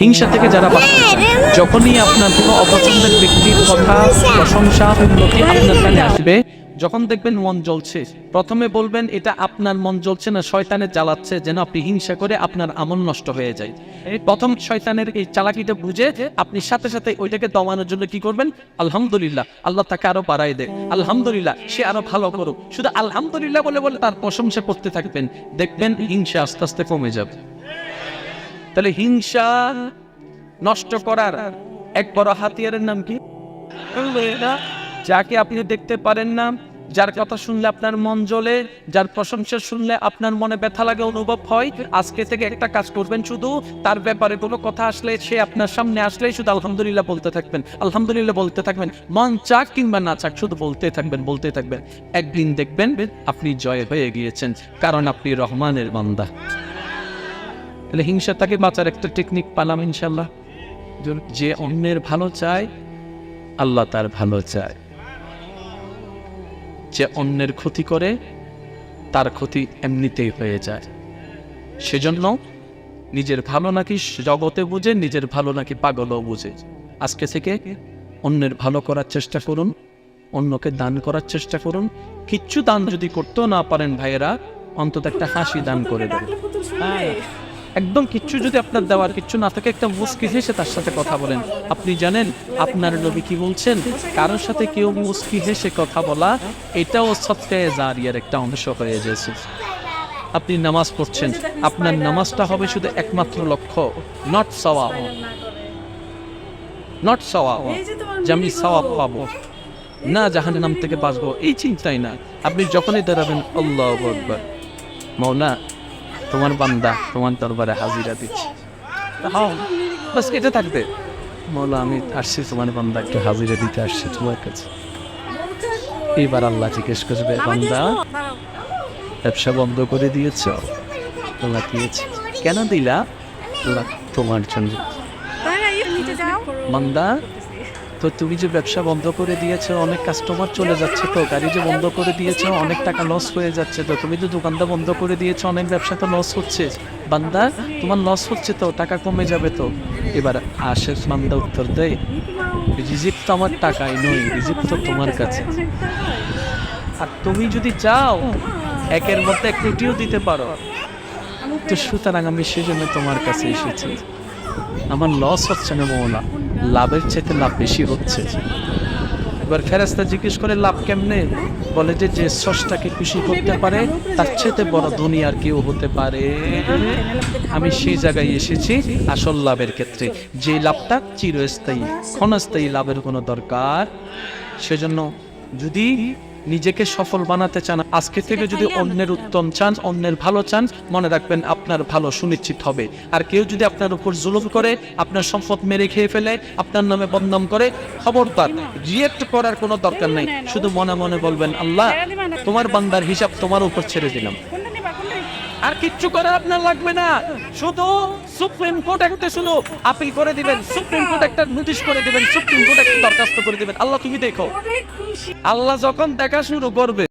হিংসা থেকে যারা বাঁচতে চান যখনই আপনার কোনো অপছন্দের ব্যক্তির কথা প্রশংসা উন্নতি আপনার কানে আসবে যখন দেখবেন মন জ্বলছে প্রথমে বলবেন এটা আপনার মন জ্বলছে না শয়তানের জ্বালাচ্ছে যেন আপনি হিংসা করে আপনার আমল নষ্ট হয়ে যায়। এই প্রথম শয়তানের এই চালাকিটা বুঝে আপনি সাথে সাথে ওইটাকে দমানোর জন্য কি করবেন? আলহামদুলিল্লাহ আল্লাহ তাকে আরও বাড়াই দেয়। আলহামদুলিল্লাহ সে আরও ভালো করুক। শুধু আলহামদুলিল্লাহ বলে বলে তার প্রশংসা করতে থাকবেন। দেখবেন হিংসা আস্তে আস্তে কমে যাবে। তাহলে হিংসা নষ্ট করার এক বড় হাতিয়ারের নাম কি? যাকে আপনি দেখতে পারেন না যার কথা শুনলে আপনার মন জ্বলে যার প্রশংসা শুনলে আপনার মনে ব্যথা লাগে অনুভব হয় আজকে থেকে একটা কাজ করবেন শুধু তার ব্যাপারে কোনো কথা আসলে সে আপনার সামনে আসলেই শুধু আলহামদুলিল্লাহ বলতে থাকবেন আলহামদুলিল্লাহ বলতে থাকবেন মন চাক কিংবা না চাক শুধু বলতে থাকবেন বলতে থাকবেন। একদিন দেখবেন আপনি জয় হয়ে গিয়েছেন কারণ আপনি রহমানের বান্দা। তাহলে হিংসা তাকে বাঁচার একটা টেকনিক পালাম ইনশাল্লাহ যে অন্যের ভালো চায় আল্লাহ তার ভালো চায়। যে অন্যের ক্ষতি করে তার ক্ষতি এমনিতেই হয়ে যায়। সেজন্য নিজের ভালো নাকি জগতে বুঝে নিজের ভালো নাকি পাগলও বুঝে। আজকে থেকে অন্যের ভালো করার চেষ্টা করুন অন্যকে দান করার চেষ্টা করুন। কিচ্ছু দান যদি করতেও না পারেন ভাইয়েরা অন্তত একটা হাসি দান করে দেবেন। হ্যাঁ, একদম কিচ্ছু যদি আপনার দেওয়ার কিচ্ছু না থাকে একটা মুস্কি হেসে তার সাথে কথা বলেন। আপনি জানেন আপনার নবী কি বলছেন? কারোর সাথে কেউ মুস্কি হেসে কথা বলা এটাও সৎকায় জারিয়ার একটা অংশ হয়ে গেছে। আপনি নামাজ পড়ছেন আপনার নামাজটা হবে শুধু একমাত্র লক্ষ্য নট সওয়া নট সওয়া যে আমি সওয়াব পাবো। না জাহানের নাম থেকে বাঁচবো এই চিন্তাই না। আপনি যখনই দাঁড়াবেন আল্লাহ আকবার। মৌনা তোমার বান্দা তোমার দরবারে হাজিরা দিচ্ছি। হ্যাঁ বাস এটা থাকবে। মৌলা আমি আসছি তোমার বান্দা একটু হাজিরা দিতে আসছি তোমার কাছে। এবার আল্লাহ জিজ্ঞেস করবে বান্দা ব্যবসা বন্ধ করে দিয়েছ? তোমরা দিয়েছে কেন দিলা? তোমার জন্য। বান্দা তো তুমি যে ব্যবসা বন্ধ করে দিয়েছ, অনেক কাস্টমার চলে যাচ্ছে তো, গাড়ি যে বন্ধ করে দিয়েছ, অনেক টাকা লস হয়ে যাচ্ছে তো, তুমি যে দোকানটা বন্ধ করে দিয়েছ, অনেক ব্যবসা তো লস হচ্ছে। বান্দা, তোমার লস হচ্ছে তো, টাকা কমে যাবে তো। এবার আশেষ বান্দা উত্তর দেয় রিজিক তো আমার টাকাই নয় রিজিক তো তোমার কাছে। আর তুমি যদি চাও, একের মধ্যে এক রুটিও দিতে পারো। তো সুতরাং আমি সেজন্য তোমার কাছে এসেছি। আমার লস হচ্ছে না মৌলা। লাভের চাইতে লাভ বেশি হচ্ছে। এবার ফেরাস্তা জিজ্ঞেস করে, লাভ কেমনে? বলে যে যে সসটাকে খুশি করতে পারে, তার চাইতে বড় দুনিয়ার কেউ হতে পারে। আমি সেই জায়গায় এসেছি আসল লাভের ক্ষেত্রে। যে লাভটা চিরস্থায়ী, ক্ষণস্থায়ী লাভের কোনো দরকার। সেজন্য যদি নিজেকে সফল বানাতে চান। আজকে থেকে যদি অন্যের উত্তম চান অন্যের ভালো চান মনে রাখবেন আপনার ভালো সুনিশ্চিত হবে। আর কেউ যদি আপনার উপর জুলুম করে আপনার সম্পদ মেরে খেয়ে ফেলে আপনার নামে বদনাম করে খবরদার রিয়েক্ট করার কোনো দরকার নেই। শুধু মনে মনে বলবেন আল্লাহ তোমার বান্দার হিসাব তোমার উপর ছেড়ে দিলাম। আর কিচ্ছু করার আপনার লাগবে না। শুধু সুপ্রিম কোর্ট একটা শুধু আপিল করে দিবেন সুপ্রিম কোর্ট একটা নোটিশ করে দিবেন সুপ্রিম কোর্ট একটা দরখাস্ত করে দিবেন। আল্লাহ তুমি দেখো। আল্লাহ যখন দেখা শুরু করবে